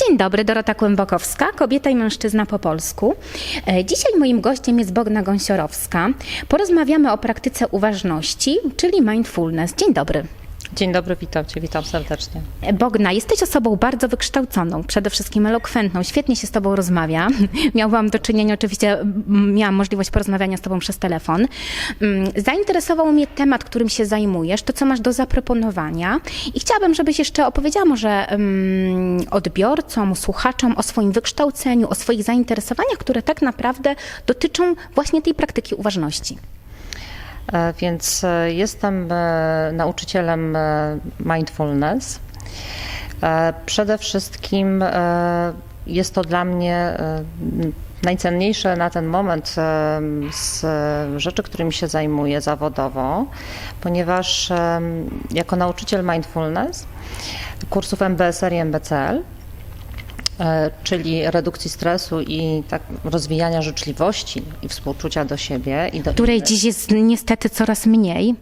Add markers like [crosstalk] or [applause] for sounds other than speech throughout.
Dzień dobry, Dorota Kłębokowska, kobieta i mężczyzna po polsku. E, Dzisiaj moim gościem jest Bogna Gąsiorowska. Porozmawiamy o praktyce uważności, czyli mindfulness. Dzień dobry. Dzień dobry, witam Cię, witam serdecznie. Bogna, jesteś osobą bardzo wykształconą, przede wszystkim elokwentną, świetnie się z Tobą rozmawia. [laughs] Miałam do czynienia, oczywiście miałam możliwość porozmawiania z Tobą przez telefon. Mm, Zainteresował mnie temat, którym się zajmujesz, to co masz do zaproponowania i chciałabym, żebyś jeszcze opowiedziała może mm, odbiorcom, słuchaczom o swoim wykształceniu, o swoich zainteresowaniach, które tak naprawdę dotyczą właśnie tej praktyki uważności. E, Więc e, jestem e, nauczycielem mindfulness. Przede wszystkim jest to dla mnie najcenniejsze na ten moment z rzeczy, którymi się zajmuję zawodowo, ponieważ jako nauczyciel mindfulness kursów MBSR i MBCL czyli redukcji stresu i tak rozwijania życzliwości i współczucia do siebie i do Której dziś jest niestety coraz mniej.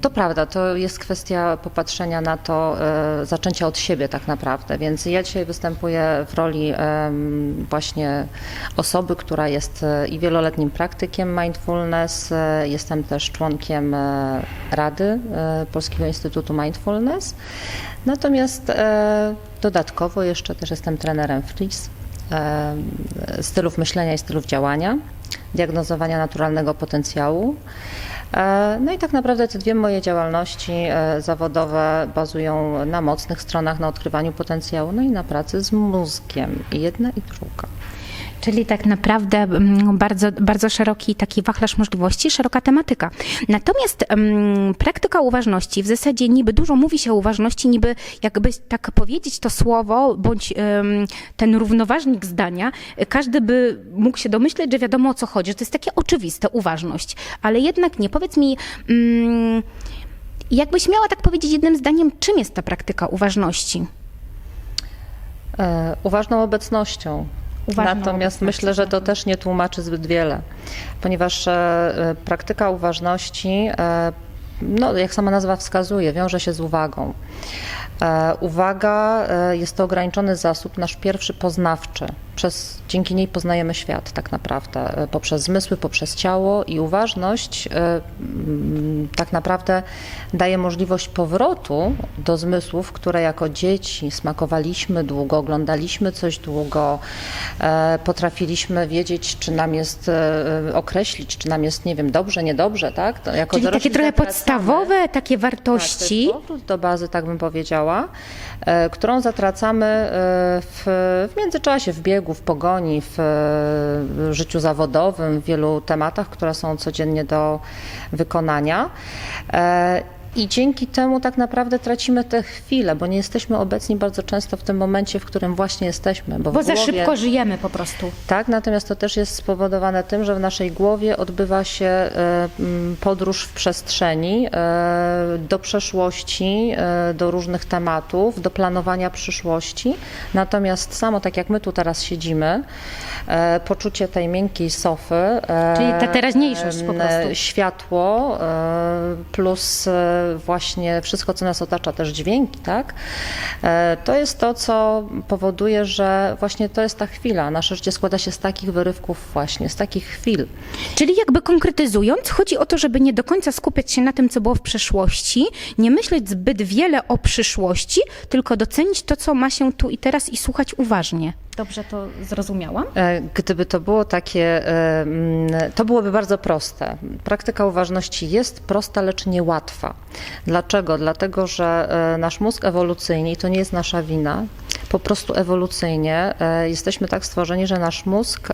To prawda, to jest kwestia popatrzenia na to, e, zaczęcia od siebie tak naprawdę. Więc ja dzisiaj występuję w roli właśnie osoby, która jest e, i wieloletnim praktykiem mindfulness. e, Jestem też członkiem Rady Polskiego Instytutu Mindfulness. Natomiast dodatkowo jeszcze też jestem trenerem FRIS e, stylów myślenia i stylów działania, diagnozowania naturalnego potencjału. E, No i tak naprawdę te dwie moje działalności e, zawodowe bazują na mocnych stronach, na odkrywaniu potencjału, no i na pracy z mózgiem. I jedna i druga. Czyli tak naprawdę mm, bardzo, bardzo szeroki taki wachlarz możliwości, szeroka tematyka. Natomiast mm, praktyka uważności, w zasadzie niby dużo mówi się o uważności, niby jakby tak powiedzieć to słowo, bądź em, ten równoważnik zdania, każdy by mógł się domyśleć, że wiadomo o co chodzi, że to jest takie oczywiste, uważność. Ale jednak nie. Powiedz mi, mm, jakbyś miała tak powiedzieć jednym zdaniem, czym jest ta praktyka uważności? E, Uważną obecnością. Uważną Natomiast myślę, że to też nie tłumaczy zbyt wiele, ponieważ e, e, praktyka uważności, e, no, jak sama nazwa wskazuje, wiąże się z uwagą. E, Uwaga e, jest to ograniczony zasób, nasz pierwszy poznawczy. Przez, dzięki niej poznajemy świat tak naprawdę, e, poprzez zmysły, poprzez ciało i uważność mm, tak naprawdę daje możliwość powrotu do zmysłów, które jako dzieci smakowaliśmy długo, oglądaliśmy coś długo, potrafiliśmy wiedzieć, czy nam jest, określić, czy nam jest, nie wiem, dobrze, niedobrze, tak? Jako Czyli takie trochę podstawowe takie tak, to wartości. jest powrót do bazy, tak bym powiedziała, e, którą zatracamy e, w, w międzyczasie, w biegu, w pogoni, w e, życiu zawodowym, w wielu tematach, które są codziennie do wykonania. I dzięki temu tak naprawdę tracimy te chwile, bo nie jesteśmy obecni bardzo często w tym momencie, w którym właśnie jesteśmy. Bo, Bo za głowie, szybko żyjemy po prostu. tak, natomiast to też jest spowodowane tym, że w naszej głowie odbywa się e, podróż w przestrzeni e, do przeszłości, e, do różnych tematów, do planowania przyszłości. Natomiast samo tak jak my tu teraz siedzimy, poczucie tej miękkiej sofy, Czyli ta teraźniejszość po prostu. światło plus właśnie wszystko, co nas otacza, też dźwięki, tak? E, To jest to, co powoduje, że właśnie to jest ta chwila. Nasze życie składa się z takich wyrywków właśnie, z takich chwil. Czyli jakby konkretyzując, chodzi o to, żeby nie do końca skupiać się na tym, co było w przeszłości, nie myśleć zbyt wiele o przyszłości, tylko docenić to, co ma się tu i teraz i słuchać uważnie. Dobrze to zrozumiałam? E, Gdyby to było takie, e, mm, to byłoby bardzo proste. Praktyka uważności jest prosta, lecz niełatwa. Dlaczego? Dlatego, że e, nasz mózg ewolucyjnie, i to nie jest nasza wina, po prostu ewolucyjnie jesteśmy tak stworzeni, że nasz mózg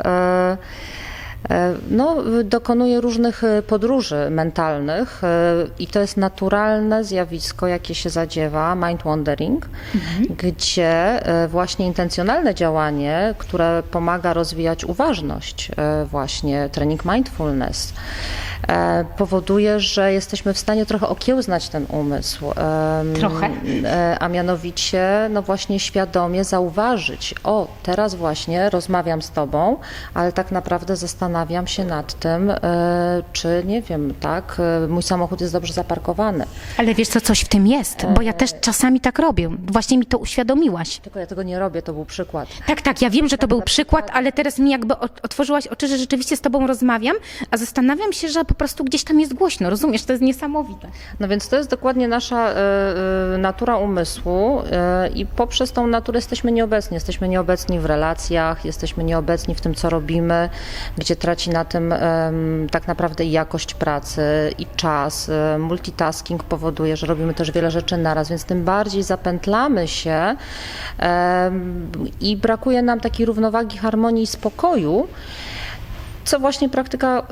no, dokonuje różnych e, podróży mentalnych e, i to jest naturalne zjawisko, jakie się zadziewa, mind wandering, gdzie e, właśnie intencjonalne działanie, które pomaga rozwijać uważność, e, właśnie trening mindfulness, e, powoduje, że jesteśmy w stanie trochę okiełznać ten umysł. Trochę? e, A mianowicie, no właśnie świadomie zauważyć, o, teraz właśnie rozmawiam z tobą, ale tak naprawdę zastanawiam się nad tym, e, czy, nie wiem, tak, e, mój samochód jest dobrze zaparkowany. Ale wiesz co, coś w tym jest, bo ja też czasami tak robię. Właśnie mi to uświadomiłaś. Tylko ja tego nie robię, to był przykład. Tak, tak, ja wiem, że to był przykład, ale teraz mi jakby ot- otworzyłaś oczy, że rzeczywiście z tobą rozmawiam, a zastanawiam się, że po prostu gdzieś tam jest głośno, rozumiesz? To jest niesamowite. No więc to jest dokładnie nasza e, e, natura umysłu e, i poprzez tą naturę jesteśmy nieobecni. Jesteśmy nieobecni w relacjach, jesteśmy nieobecni w tym, co robimy, gdzie traci na tym tak naprawdę i jakość pracy i czas. Multitasking powoduje, że robimy też wiele rzeczy naraz, więc tym bardziej zapętlamy się i brakuje nam takiej równowagi, harmonii i spokoju, co właśnie praktyka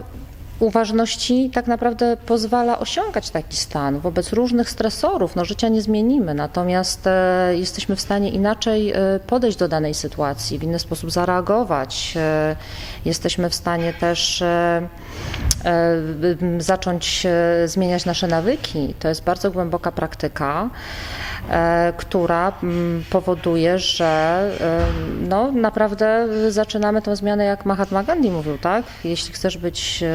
uważności tak naprawdę pozwala osiągać taki stan wobec różnych stresorów. No, życia nie zmienimy, natomiast e, jesteśmy w stanie inaczej e, podejść do danej sytuacji, w inny sposób zareagować. E, jesteśmy w stanie też zacząć zmieniać nasze nawyki. To jest bardzo głęboka praktyka która mm, powoduje, że e, no, naprawdę zaczynamy tą zmianę, jak Mahatma Gandhi mówił, tak? Jeśli chcesz być, e,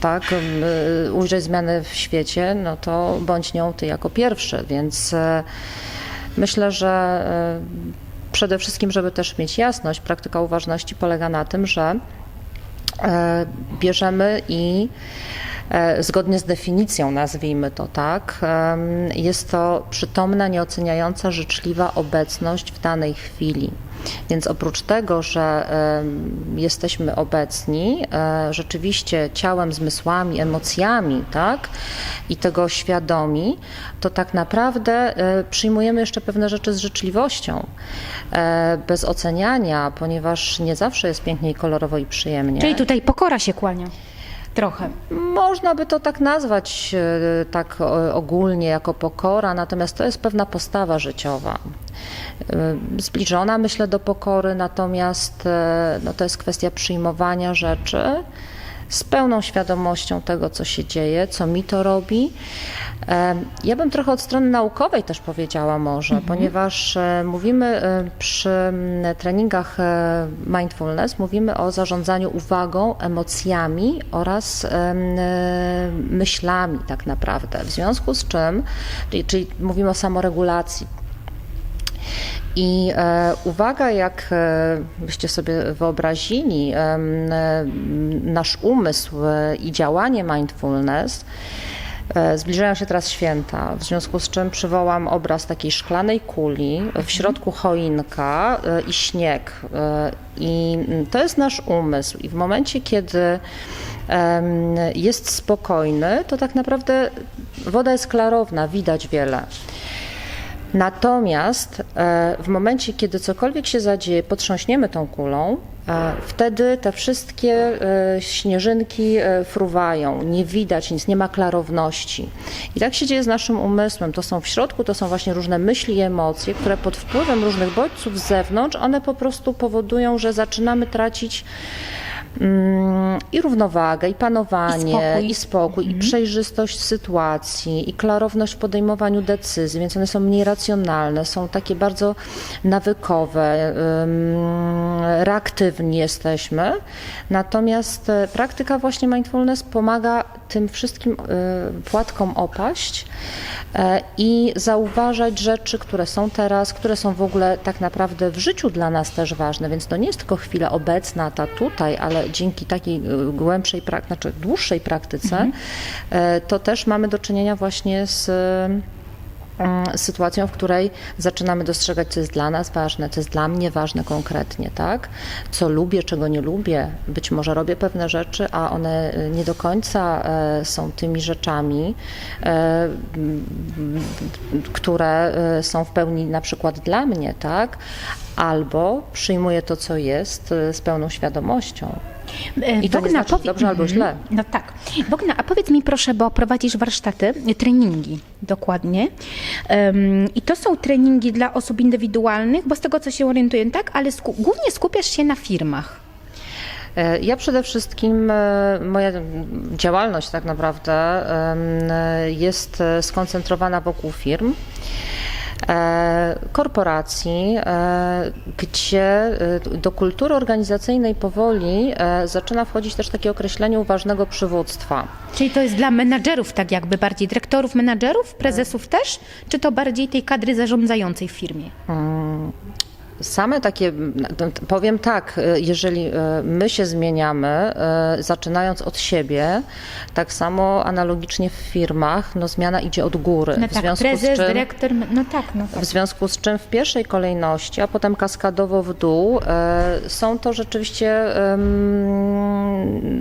tak, e, ujrzeć zmianę w świecie, no to bądź nią ty jako pierwszy, więc e, myślę, że e, przede wszystkim, żeby też mieć jasność, praktyka uważności polega na tym, że e, bierzemy i e, zgodnie z definicją, nazwijmy to tak, jest to przytomna, nieoceniająca, życzliwa obecność w danej chwili. Więc oprócz tego, że jesteśmy obecni e, rzeczywiście ciałem, zmysłami, emocjami, tak, i tego świadomi, to tak naprawdę e, przyjmujemy jeszcze pewne rzeczy z życzliwością, e, bez oceniania, ponieważ nie zawsze jest pięknie i kolorowo i przyjemnie. Czyli tutaj pokora się kłania. Trochę. Można by to tak nazwać, e, tak o- ogólnie, jako pokora, natomiast to jest pewna postawa życiowa. E, Zbliżona, myślę, do pokory, natomiast e, no, to jest kwestia przyjmowania rzeczy z pełną świadomością tego, co się dzieje, co mi to robi. Ja bym trochę od strony naukowej też powiedziała może, ponieważ e, mówimy e, przy treningach e, mindfulness, mówimy o zarządzaniu uwagą, emocjami oraz myślami tak naprawdę. W związku z czym, czyli, czyli mówimy o samoregulacji, i e, uwaga, jak e, byście sobie wyobrazili, em, e, nasz umysł e, i działanie mindfulness, e, Zbliżają się teraz święta, w związku z czym przywołam obraz takiej szklanej kuli, w środku choinka e, i śnieg. E, I to jest nasz umysł. I w momencie, kiedy jest spokojny, to tak naprawdę woda jest klarowna, widać wiele. Natomiast e, w momencie, kiedy cokolwiek się zadzieje, potrząśniemy tą kulą, e, wtedy te wszystkie e, śnieżynki fruwają, nie widać nic, nie ma klarowności. I tak się dzieje z naszym umysłem. To są w środku, to są właśnie różne myśli i emocje, które pod wpływem różnych bodźców z zewnątrz, one po prostu powodują, że zaczynamy tracić i równowagę, i panowanie, I spokój. i spokój, i przejrzystość sytuacji, i klarowność w podejmowaniu decyzji, więc one są mniej racjonalne, są takie bardzo nawykowe, reaktywni jesteśmy. Natomiast e, praktyka właśnie mindfulness pomaga tym wszystkim y, płatkom opaść e, i zauważać rzeczy, które są teraz, które są w ogóle tak naprawdę w życiu dla nas też ważne, więc to nie jest tylko chwila obecna, ta tutaj, ale dzięki takiej y, głębszej, znaczy dłuższej praktyce, e, to też mamy do czynienia właśnie z sytuacją, w której zaczynamy dostrzegać, co jest dla nas ważne, co jest dla mnie ważne konkretnie, tak? Co lubię, czego nie lubię. Być może robię pewne rzeczy, a one y, nie do końca e, są tymi rzeczami, e, które e, są w pełni na przykład dla mnie, tak? Albo przyjmuję to, co jest e, z pełną świadomością. I to nie znaczy, że dobrze albo źle. E, No tak. Bogna, a powiedz mi proszę, bo prowadzisz warsztaty, treningi dokładnie. Em, I to są treningi dla osób indywidualnych, bo z tego co się orientuję, tak, ale sku- głównie skupiasz się na firmach. E, Ja przede wszystkim, e, moja działalność tak naprawdę e, jest e, skoncentrowana wokół firm, e, korporacji, e, gdzie e, do kultury organizacyjnej powoli e, zaczyna wchodzić też takie określenie uważnego przywództwa. Czyli to jest dla menadżerów tak jakby bardziej, dyrektorów, menadżerów, prezesów też? Czy to bardziej tej kadry zarządzającej w firmie? Same takie, no, powiem tak, e, jeżeli e, my się zmieniamy, e, zaczynając od siebie, tak samo analogicznie w firmach, no zmiana idzie od góry. No w tak, związku prezes, z czym, dyrektor, no tak, no tak. W związku z czym w pierwszej kolejności, a potem kaskadowo w dół, są to rzeczywiście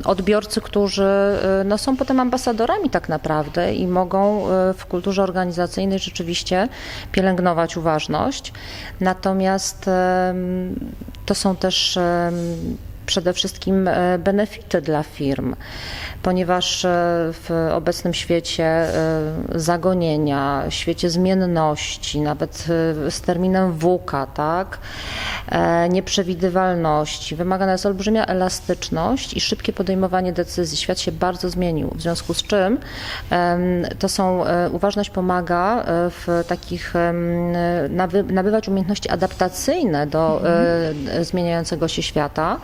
odbiorcy, którzy no, są potem ambasadorami tak naprawdę i mogą w kulturze organizacyjnej rzeczywiście pielęgnować uważność. Natomiast to są też przede wszystkim e, benefity dla firm, ponieważ e, w obecnym świecie e, zagonienia, świecie zmienności, nawet z terminem WUKA, tak, nieprzewidywalności, wymagana jest olbrzymia elastyczność i szybkie podejmowanie decyzji. Świat się bardzo zmienił, w związku z czym to są, uważność pomaga w takich nabywać umiejętności adaptacyjne do e, zmieniającego się świata,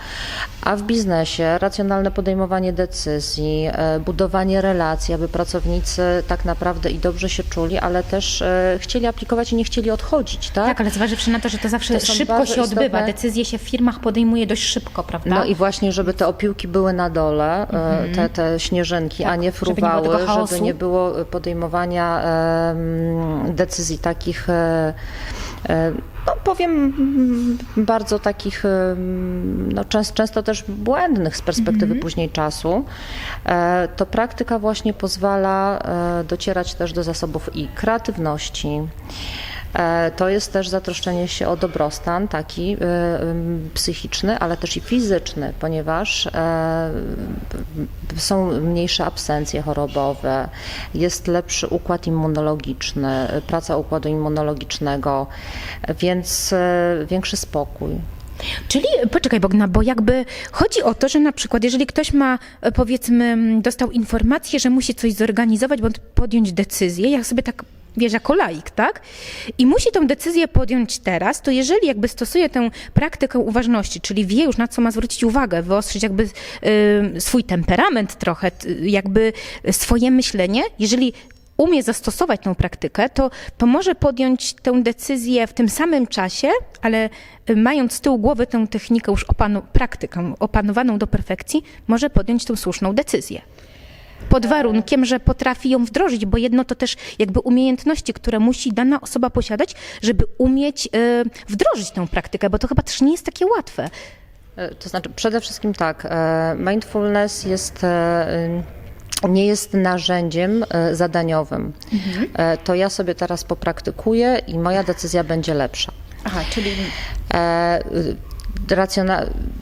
a w biznesie racjonalne podejmowanie decyzji, e, budowanie relacji, aby pracownicy tak naprawdę i dobrze się czuli, ale też e, chcieli aplikować i nie chcieli odchodzić, tak? Tak, ale zważywszy na to, że to zawsze To szybko się odbywa, istotne- decyzje się w firmach podejmuje dość szybko, prawda? No i właśnie, żeby te opiłki były na dole, e, te, te śnieżynki, a nie Tak, żeby nie fruwały, tego chaosu. żeby nie było podejmowania decyzji takich, no powiem, mm, bardzo takich, em, no często, często też błędnych z perspektywy Mhm. później czasu, e, to praktyka właśnie pozwala e, docierać też do zasobów i kreatywności, E, To jest też zatroszczenie się o dobrostan taki ym, psychiczny, ale też i fizyczny, ponieważ e, są mniejsze absencje chorobowe, jest lepszy układ immunologiczny, praca układu immunologicznego, więc e, większy spokój. Czyli poczekaj Bogna, bo jakby chodzi o to, że na przykład jeżeli ktoś ma e, powiedzmy dostał informację, że musi coś zorganizować bądź podjąć decyzję, jak sobie tak wiesz, jako tak? I musi tą decyzję podjąć teraz, to jeżeli jakby stosuje tę praktykę uważności, czyli wie już na co ma zwrócić uwagę, wyostrzyć jakby y, swój temperament trochę, jakby swoje myślenie, jeżeli umie zastosować tą praktykę, to, to może podjąć tę decyzję w tym samym czasie, ale y, mając z tyłu głowy tę technikę już opanu, praktykę opanowaną do perfekcji, może podjąć tę słuszną decyzję. Pod warunkiem, że potrafi ją wdrożyć, bo jedno to też jakby umiejętności, które musi dana osoba posiadać, żeby umieć y, wdrożyć tę praktykę, bo to chyba też nie jest takie łatwe. E, To znaczy, przede wszystkim tak, e, mindfulness jest. e, Nie jest narzędziem zadaniowym. E, To ja sobie teraz popraktykuję i moja decyzja będzie lepsza. Aha, czyli y,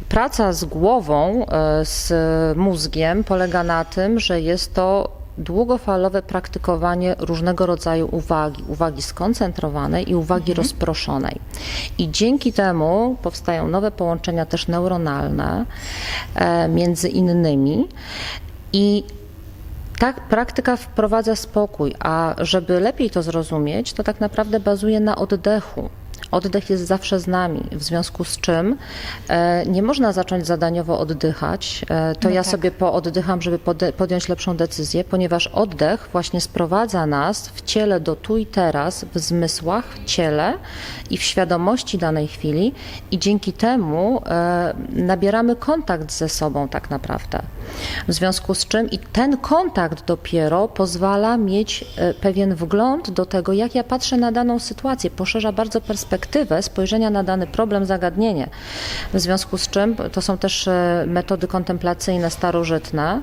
praca z głową, e, z mózgiem polega na tym, że jest to długofalowe praktykowanie różnego rodzaju uwagi, uwagi skoncentrowanej i uwagi rozproszonej. I dzięki temu powstają nowe połączenia też neuronalne e, między innymi i ta praktyka wprowadza spokój, a żeby lepiej to zrozumieć, to tak naprawdę bazuje na oddechu. Oddech jest zawsze z nami, w związku z czym e, nie można zacząć zadaniowo oddychać. E, to No ja tak. sobie pooddycham, żeby podjąć lepszą decyzję, ponieważ oddech właśnie sprowadza nas w ciele do tu i teraz, w zmysłach, w ciele i w świadomości danej chwili i dzięki temu e, nabieramy kontakt ze sobą tak naprawdę. W związku z czym i ten kontakt dopiero pozwala mieć pewien wgląd do tego, jak ja patrzę na daną sytuację, poszerza bardzo perspektywę spojrzenia na dany problem, zagadnienie. W związku z czym to są też e, metody kontemplacyjne starożytne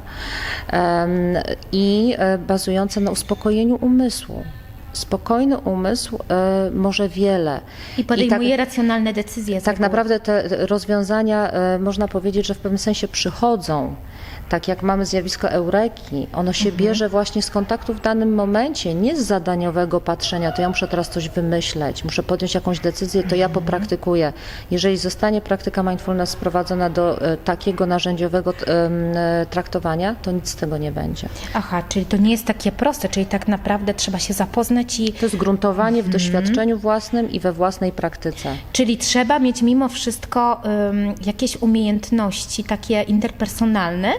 i e, bazujące na uspokojeniu umysłu. Spokojny umysł e, może wiele. i podejmuje tak- racjonalne decyzje. tak naprawdę te rozwiązania, e, można powiedzieć, że w pewnym sensie przychodzą Tak jak mamy zjawisko eureki, ono się bierze właśnie z kontaktu w danym momencie, nie z zadaniowego patrzenia, to ja muszę teraz coś wymyśleć, muszę podjąć jakąś decyzję, to ja popraktykuję. Jeżeli zostanie praktyka mindfulness sprowadzona do e, takiego narzędziowego e, traktowania, to nic z tego nie będzie. Aha, czyli to nie jest takie proste, czyli tak naprawdę trzeba się zapoznać i To jest gruntowanie w doświadczeniu własnym i we własnej praktyce. Czyli trzeba mieć mimo wszystko ym, jakieś umiejętności takie interpersonalne,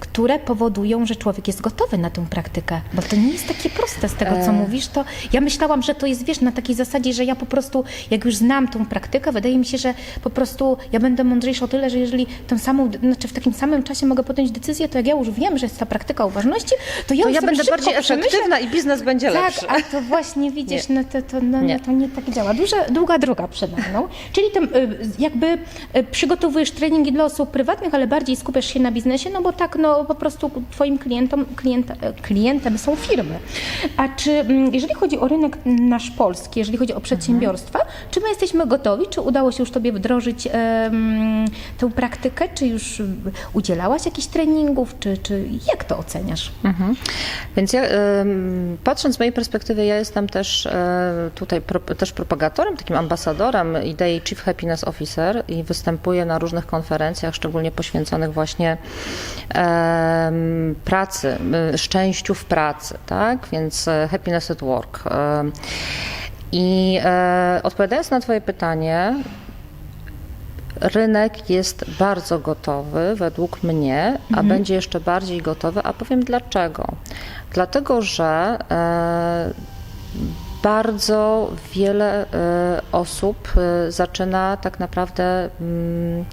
które powodują, że człowiek jest gotowy na tą praktykę. Bo to nie jest takie proste z tego, co E. mówisz. To ja myślałam, że to jest, wiesz, na takiej zasadzie, że ja po prostu, jak już znam tą praktykę, wydaje mi się, że po prostu ja będę mądrzejsza o tyle, że jeżeli tą samą, znaczy w takim samym czasie mogę podjąć decyzję, to jak ja już wiem, że jest ta praktyka uważności, to ja To już ja będę bardziej efektywna i biznes będzie tak, lepszy. a to właśnie [laughs] widzisz, no to, to, no, Nie. nie. to nie tak działa. Duża, długa droga przede mną. Czyli tym, y, jakby y, przygotowujesz treningi dla osób prywatnych, ale bardziej skupiasz się na biznesie, no bo tak, no po prostu twoim klientom, klient, klientem są firmy. A czy mm, jeżeli chodzi o rynek nasz polski, jeżeli chodzi o przedsiębiorstwa, czy my jesteśmy gotowi? Czy udało się już tobie wdrożyć em, tę praktykę? Czy już y, udzielałaś jakichś treningów? Czy, czy jak to oceniasz? Mhm. Więc ja, patrząc z mojej perspektywy, ja jestem też e, tutaj pro, też propagatorem, takim ambasadorem idei Chief Happiness Officer i występuję na różnych konferencjach, szczególnie poświęconych właśnie pracy, y, szczęściu w pracy, tak? Więc e, happiness at work. I e, odpowiadając na Twoje pytanie, rynek jest bardzo gotowy, według mnie, a będzie jeszcze bardziej gotowy, a powiem dlaczego. Dlatego, że e, bardzo wiele e, osób zaczyna tak naprawdę mm,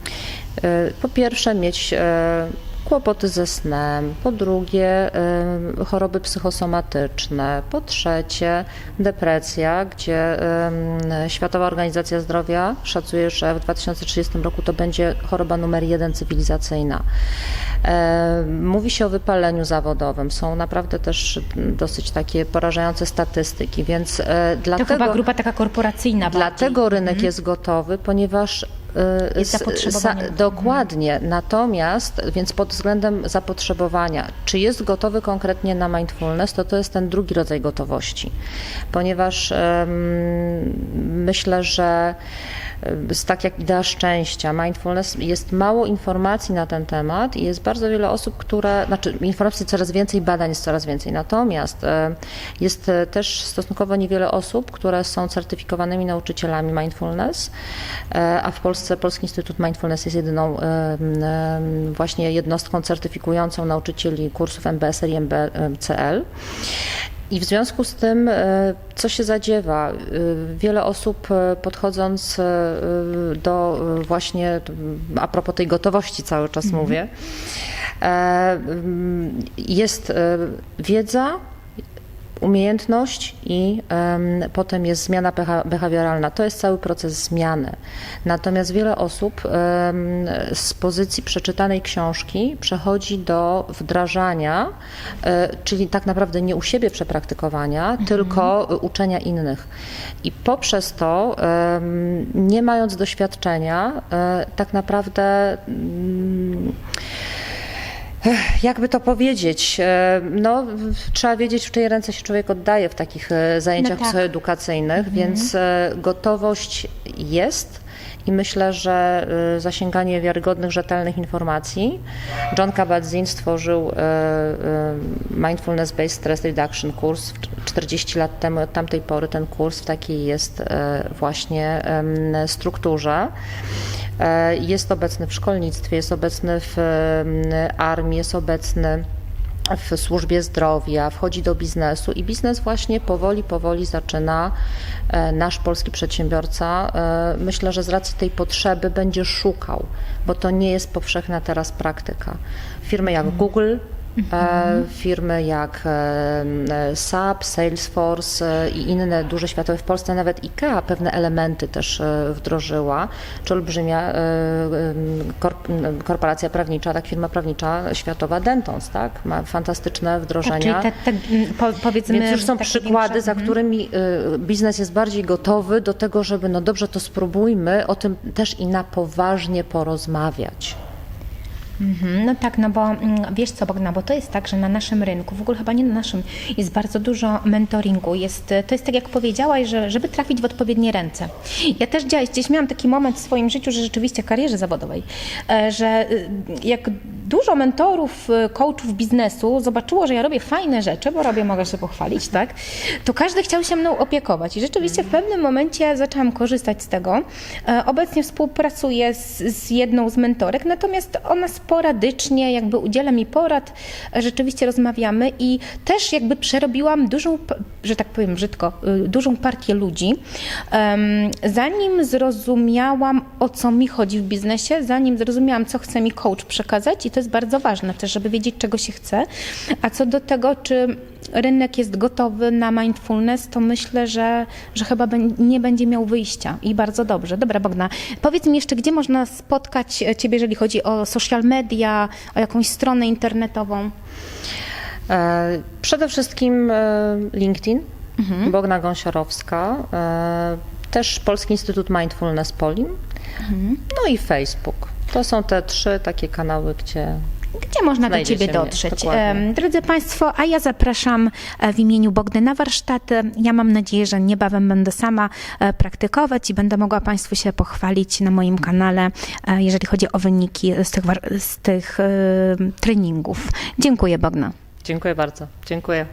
po pierwsze mieć kłopoty ze snem, po drugie choroby psychosomatyczne, po trzecie depresja, gdzie Światowa Organizacja Zdrowia szacuje, że w 2030 roku to będzie choroba numer jeden cywilizacyjna. Mówi się o wypaleniu zawodowym. Są naprawdę też dosyć takie porażające statystyki, więc e, To dlatego... chyba grupa taka korporacyjna bardziej. Dlatego rynek jest gotowy, ponieważ Jest s- zapotrzebowanie. Dokładnie. Natomiast, więc pod względem zapotrzebowania, czy jest gotowy konkretnie na mindfulness, to to jest ten drugi rodzaj gotowości. Ponieważ em, myślę, że y, tak jak idea szczęścia, mindfulness, jest mało informacji na ten temat i jest bardzo wiele osób, które, znaczy informacji coraz więcej, badań jest coraz więcej. Natomiast e, jest e, też stosunkowo niewiele osób, które są certyfikowanymi nauczycielami mindfulness, e, a w Polsce Polski Instytut Mindfulness jest jedyną właśnie jednostką certyfikującą nauczycieli kursów MBSR i MBCL. I w związku z tym, e, co się zadziewa? E, Wiele osób e, podchodząc do właśnie, a propos tej gotowości cały czas mówię, e, mm, jest wiedza, umiejętność i em, potem jest zmiana beha- behawioralna. To jest cały proces zmiany. Natomiast wiele osób em, z pozycji przeczytanej książki przechodzi do wdrażania, e, czyli tak naprawdę nie u siebie przepraktykowania, tylko uczenia innych. I poprzez to, nie mając doświadczenia, e, tak naprawdę mm, jakby to powiedzieć, e, no, trzeba wiedzieć, w czyje ręce się człowiek oddaje w takich e, zajęciach No tak. edukacyjnych, więc e, gotowość jest i myślę, że e, zasięganie wiarygodnych, rzetelnych informacji. John Kabat-Zinn stworzył e, e, Mindfulness Based Stress Reduction kurs w 40 lat temu. Od tamtej pory ten kurs w takiej jest właśnie strukturze. E, Jest obecny w szkolnictwie, jest obecny w armii, jest obecny w służbie zdrowia, wchodzi do biznesu i biznes właśnie powoli, powoli zaczyna e, nasz polski przedsiębiorca. e, Myślę, że z racji tej potrzeby będzie szukał, bo to nie jest powszechna teraz praktyka. Firmy jak Google, e, firmy jak e, e, SAP, Salesforce e, i inne duże światowe, w Polsce nawet IKEA pewne elementy też e, wdrożyła, czy olbrzymia e, korporacja prawnicza, tak firma prawnicza światowa Dentons, tak, ma fantastyczne Tak, czyli wdrożenia. mm, po, powiedzmy... Więc już są przykłady, większe- za mhm. którymi y, biznes jest bardziej gotowy do tego, żeby no dobrze, to spróbujmy o tym też i na poważnie porozmawiać. Mhm, No tak, no bo mm, wiesz co, Bogna, bo to jest tak, że na naszym rynku, w ogóle chyba nie na naszym, jest bardzo dużo mentoringu. Jest, to jest tak, jak powiedziałaś, że żeby trafić w odpowiednie ręce. Ja też gdzieś, miałam taki moment w swoim życiu, że rzeczywiście karierze zawodowej, e, że y, jak dużo mentorów, y, coachów biznesu zobaczyło, że ja robię fajne rzeczy, bo robię, mogę się pochwalić, tak, to każdy chciał się mną opiekować. I rzeczywiście w pewnym momencie zaczęłam korzystać z tego. E, Obecnie współpracuję z, z jedną z mentorek, natomiast ona sporadycznie jakby udziela mi porad, rzeczywiście rozmawiamy i też jakby przerobiłam dużą, że tak powiem brzydko, y, dużą partię ludzi. Zanim zrozumiałam, o co mi chodzi w biznesie, zanim zrozumiałam, co chce mi coach przekazać i to jest bardzo ważne też, żeby wiedzieć, czego się chce. A co do tego, czy rynek jest gotowy na mindfulness, to myślę, że, że chyba nie będzie miał wyjścia. I bardzo dobrze. Dobra, Bogna, powiedz mi jeszcze, gdzie można spotkać Ciebie, jeżeli chodzi o social media, o jakąś stronę internetową? E, Przede wszystkim e, LinkedIn, Bogna Gąsiorowska, e, też Polski Instytut Mindfulness Polim, no i Facebook. To są te trzy takie kanały, gdzie Gdzie można do Ciebie mnie, dotrzeć? Em, Drodzy Państwo, a ja zapraszam e, w imieniu Bogdy na warsztaty. Ja mam nadzieję, że niebawem będę sama e, praktykować i będę mogła Państwu się pochwalić na moim kanale, e, jeżeli chodzi o wyniki z tych, z tych treningów. Dziękuję, Bogna. Dziękuję bardzo. Dziękuję.